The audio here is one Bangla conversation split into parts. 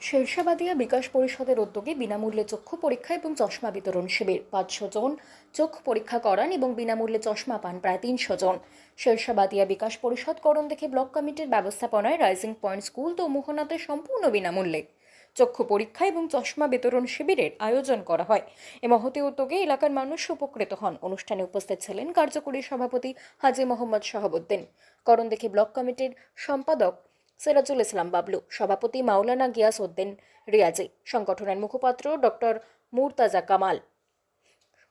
শেরশাবাদিয়া বিকাশ পরিষদের উদ্যোগে বিনামূল্যে চক্ষু পরীক্ষা এবং চশমা বিতরণ শিবির। পাঁচশো জন চোখ পরীক্ষা করান এবং বিনামূল্যে চশমা পান প্রায় তিনশো জন। শেরশাবাদিয়া বিকাশ পরিষদ করণ দেখে ব্লক কমিটির ব্যবস্থাপনায় রাইজিং পয়েন্ট স্কুল তো মোহনাতে সম্পূর্ণ বিনামূল্যে। চক্ষু পরীক্ষা এবং চশমা বিতরণ শিবিরের আয়োজন করা হয়। এ মহতি উদ্যোগে এলাকার মানুষ উপকৃত হন। অনুষ্ঠানে উপস্থিত ছিলেন কার্যকরী সভাপতি হাজি মোহাম্মদ শাহাবুদ্দিন। করণ দেখে ব্লক কমিটির সম্পাদক সিরাজুল ইসলাম বাবলু, সভাপতি মাওলানা গিয়াস উদ্দিন রিয়াজি, সংগঠনের মুখপাত্র ডক্টর মুরতাজা কামাল,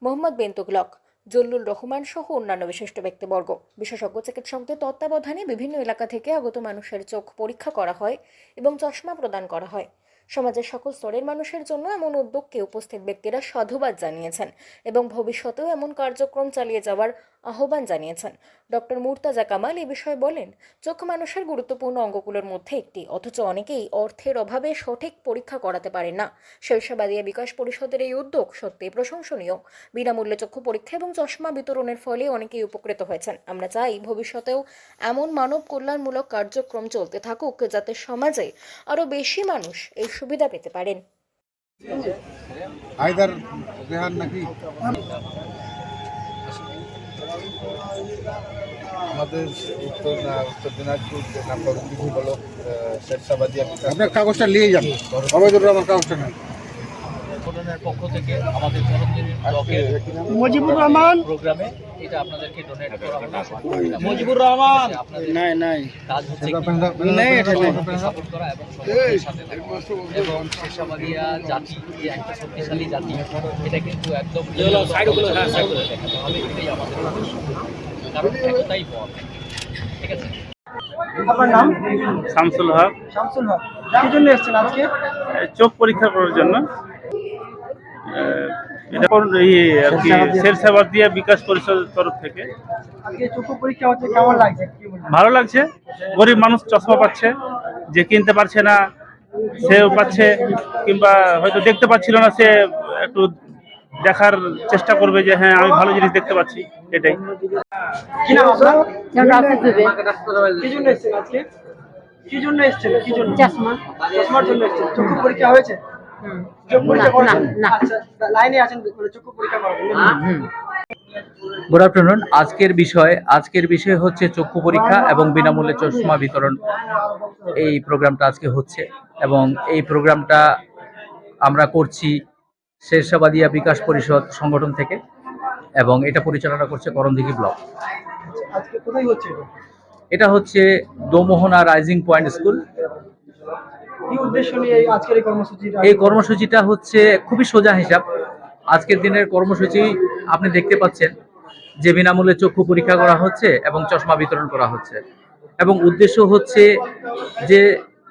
মোহাম্মদ বিন তুগলক জল্লুল রহমান সহ অন্যান্য বিশিষ্ট ব্যক্তিবর্গ। বিশেষজ্ঞ চিকিৎসকদের তত্ত্বাবধানে বিভিন্ন এলাকা থেকে আগত মানুষের চোখ পরীক্ষা করা হয় এবং চশমা প্রদান করা হয়। সমাজের সকল স্তরের মানুষের জন্য এমন উদ্যোগকে উপস্থিত ব্যক্তিরা সাধুবাদ জানিয়েছেন এবং ভবিষ্যতেও এমন কার্যক্রম চালিয়ে যাওয়ার আহ্বান জানিয়েছেন। ডক্টর মুর্তাজা কামাল এ বিষয়ে বলেন, চোখ মানুষের গুরুত্বপূর্ণ অঙ্গগুলোর মধ্যে একটি, অথচ অনেকেই অর্থের অভাবে সঠিক পরীক্ষা করাতে পারেন না। শৈশবাদিয়া বিকাশ পরিষদের এই উদ্যোগ সত্যি প্রশংসনীয়। বিনামূল্যে চক্ষু পরীক্ষা এবং চশমা বিতরণের ফলে অনেকেই উপকৃত হয়েছেন। আমরা চাই ভবিষ্যতেও এমন মানব কল্যাণমূলক কার্যক্রম চলতে থাকুক, যাতে সমাজে আরও বেশি মানুষ এই সুবিধা পেতে পারেন। আমাদের উত্তর উত্তর দিনাজপুর যে নাম্বার বিধি হলো শেরশাবাদিয়া আপনার কাগজটা নিয়ে যান অবৈধ আমার কাগজটা নেন। সংগঠনের পক্ষ থেকে আমাদের ব্লকের মুজিবুর রহমান। প্রোগ্রামে এটা আপনাদেরকে ডোনেট করা হলো। মুজিবুর রহমান। নাই নাই কাজ হচ্ছে নেই, এটা। সাপোর্ট করা এবং সাথে এবং জাতি যে একটা শক্তিশালী জাতি এটা কিন্তু একদম সাইডগুলো দেখাতে হবে। এটাই আমাদের কারণ একটাই পথ ঠিক আছে? আপনার নাম? শামসুল হক। শামসুল হক। কি জন্য এসেছেন আজকে? চোখ পরীক্ষা করার জন্য। এই আর কি শেরশাবাদ দিয়া বিকাশ পরিষদের তরফ থেকে। আজকে চক্ষু পরীক্ষা হচ্ছে কেমন লাগছে? কি বলবেন? ভালো লাগছে। গরিব মানুষ চশমা পাচ্ছে যে কিনতে পারছে না সেও পাচ্ছে কিংবা হয়তো দেখতে পাচ্ছিল না সে একটু দেখার চেষ্টা করবে যে হ্যাঁ আমি ভালো জিনিস দেখতে পাচ্ছি এটাই। কি জন্য এসেছেন? কি জন্য? চশমা। চশমার জন্য এসেছেন। চক্ষু পরীক্ষা হয়েছে? চক্ষু পরীক্ষা করেছেন আচ্ছা করাবেন গুড আফটারনুন আজকের বিষয় আজকের বিষয় হচ্ছে চক্ষু পরীক্ষা এবং বিনামূল্যে চশমা বিতরণ। এই প্রোগ্রামটা আজকে হচ্ছে এবং এই প্রোগ্রামটা আমরা করছি শেরশাবাদিয়া বিকাশ পরিষদ সংগঠন থেকে এবং এটা পরিচালনা করছে করণদিঘি ব্লক। হচ্ছে এটা হচ্ছে দোমোহনা রাইজিং পয়েন্ট স্কুল। এই কর্মসূচিটা হচ্ছে খুবই সোজা হিসাব। আজকের দিনের কর্মসূচি আপনি দেখতে পাচ্ছেন যে বিনামূল্যে চক্ষু পরীক্ষা করা হচ্ছে এবং চশমা বিতরণ করা হচ্ছে। এবং উদ্দেশ্য হচ্ছে যে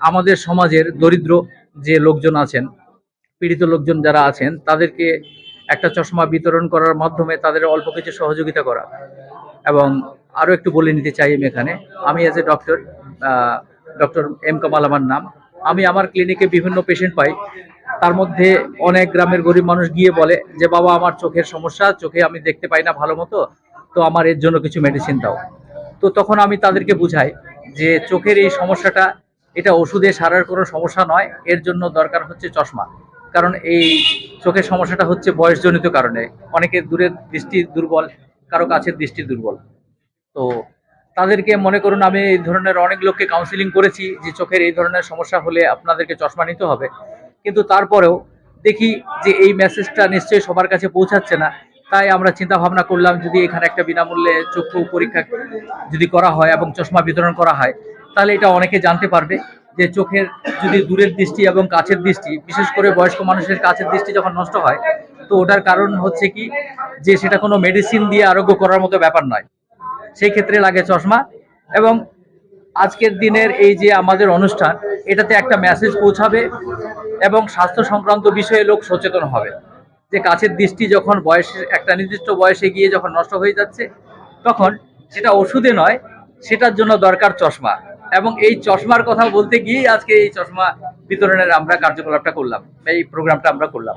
আমাদের সমাজের দরিদ্র যে লোকজন আছেন পীড়িত লোকজন যারা আছেন তাদেরকে একটা চশমা বিতরণ করার মাধ্যমে তাদের অল্প কিছু সহযোগিতা করা। এবং আরও একটু বলে নিতে চাই আমি এখানে। আমি as a doctor doctor M Kamal আমার নাম। আমি আমার ক্লিনিকে বিভিন্ন পেশেন্ট পাই। তার মধ্যে অনেক গ্রামের গরিব মানুষ গিয়ে বলে যে, বাবা, আমার চোখের সমস্যা, চোখে আমি দেখতে পাই না ভালো মতো, তো আমার এর জন্য কিছু মেডিসিন দাও। তো তখন আমি তাদেরকে বুঝাই যে, চোখের এই সমস্যাটা, এটা ওষুধে সারার কোনো সমস্যা নয়, এর জন্য দরকার হচ্ছে চশমা। কারণ এই চোখের সমস্যাটা হচ্ছে বয়সজনিত কারণে। অনেকের দূরের দৃষ্টি দুর্বল, কারও কাছের দৃষ্টি দুর্বল। তো তাদেরকে মনে করুন আমি এই ধরনের অনেক লোককে কাউন্সিলিং করেছি, যে চোখের এই ধরনের সমস্যা হলে আপনাদেরকে চশমা নিতে হবে। কিন্তু তারপরেও দেখি যে এই মেসেজটা নিশ্চয়ই সবার কাছে পৌঁছাচ্ছে না। তাই আমরা চিন্তা ভাবনা করলাম যদি এখানে একটা বিনামূল্যে চক্ষু পরীক্ষা যদি করা হয় এবং চশমা বিতরণ করা হয়, তাহলে এটা অনেকে জানতে পারবে যে চোখের যদি দূরের দৃষ্টি এবং কাছের দৃষ্টি, বিশেষ করে বয়স্ক মানুষের কাছের দৃষ্টি যখন নষ্ট হয়, তো ওটার কারণ হচ্ছে কি? যে সেটা কোনো মেডিসিন দিয়ে আরোগ্য করার মতো ব্যাপার নয়। সেই ক্ষেত্রে লাগে চশমা এবং আজকের দিনের এই যে আমাদের অনুষ্ঠান, এটাতে একটা মেসেজ পৌঁছাবে এবং স্বাস্থ্য সংক্রান্ত বিষয়ে লোক সচেতন হবে। যে কাছের দৃষ্টি যখন বয়সের, একটা নির্দিষ্ট বয়সে গিয়ে যখন নষ্ট হয়ে যাচ্ছে, তখন সেটা ওষুধে নয়, সেটার জন্য দরকার চশমা। এবং এই চশমার কথা বলতে গিয়েই আজকে এই চশমা বিতরণের আমরা কার্যকলাপটা করলাম, এই প্রোগ্রামটা আমরা করলাম।